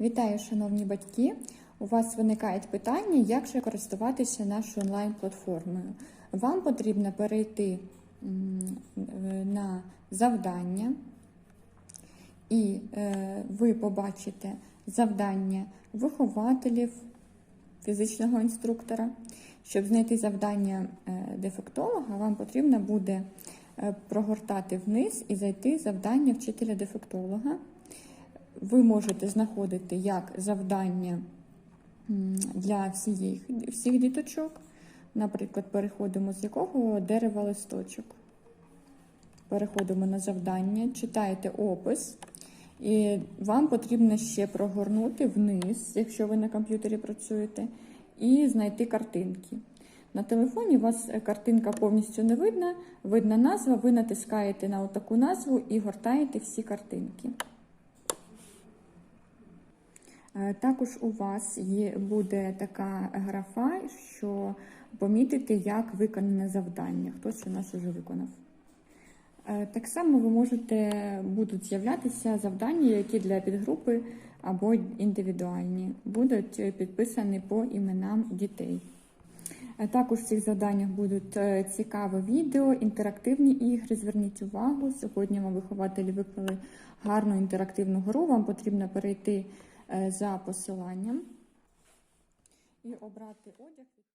Вітаю, шановні батьки! У вас виникають питання, як же користуватися нашою онлайн-платформою. Вам потрібно перейти на завдання, і е, ви побачите завдання вихователів фізичного інструктора. Щоб знайти завдання е, дефектолога, вам потрібно буде е, прогортати вниз і зайти завдання вчителя дефектолога. Ви можете знаходити як завдання для всіх, всіх діточок. Наприклад, переходимо з якого дерева листочок. Переходимо на завдання, читаєте опис, і вам потрібно ще прогорнути вниз, якщо ви на комп'ютері працюєте, і знайти картинки. На телефоні у вас картинка повністю не видна, видна назва, ви натискаєте на таку назву і гортаєте всі картинки. Е, Також у вас буде така графа, що помітити, як виконане завдання. Хтось у нас вже виконав. Е, Так само ви можете будуть з'являтися завдання, які для підгрупи або індивідуальні, будуть е, підписані по іменам дітей. Також в цих завданнях будуть е, цікаві відео, інтерактивні ігри. Зверніть увагу. Сьогодні вам вихователі виклали гарну інтерактивну гру. Вам потрібно перейти е, за посиланням і обрати одяг.